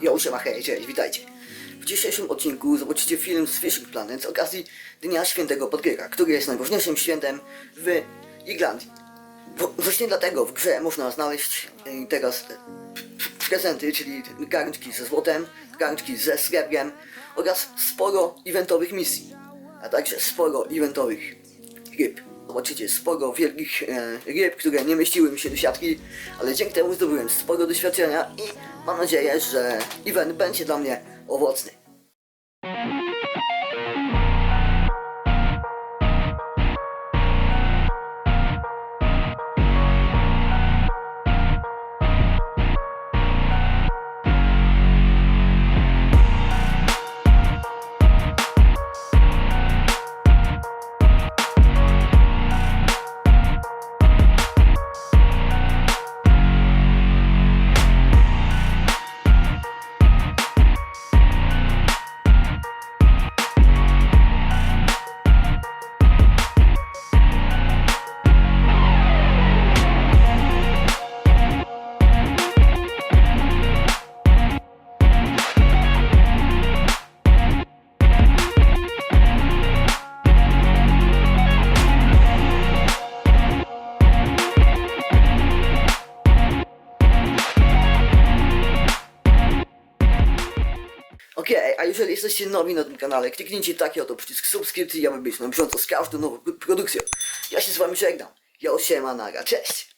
Jo, siema, hej, cześć, witajcie. W dzisiejszym odcinku zobaczycie film z Fishing Planet z okazji Dnia Świętego Podgryka, który jest najważniejszym świętem w Irlandii. Wo- Właśnie dlatego w grze można znaleźć e, teraz e, prezenty, czyli garnczki ze złotem, garnczki ze srebrem oraz sporo eventowych misji, a także sporo eventowych ryb. Zobaczycie sporo wielkich e, ryb, które nie mieściły mi się do siatki, ale dzięki temu zdobyłem sporo doświadczenia i mam nadzieję, że event będzie dla mnie owocny. Okej, a jeżeli jesteście nowi na tym kanale, kliknijcie taki oto przycisk subskrypcji, aby być na bieżąco z każdą nową produkcją. Ja się z wami żegnam. Ja siema naga, cześć!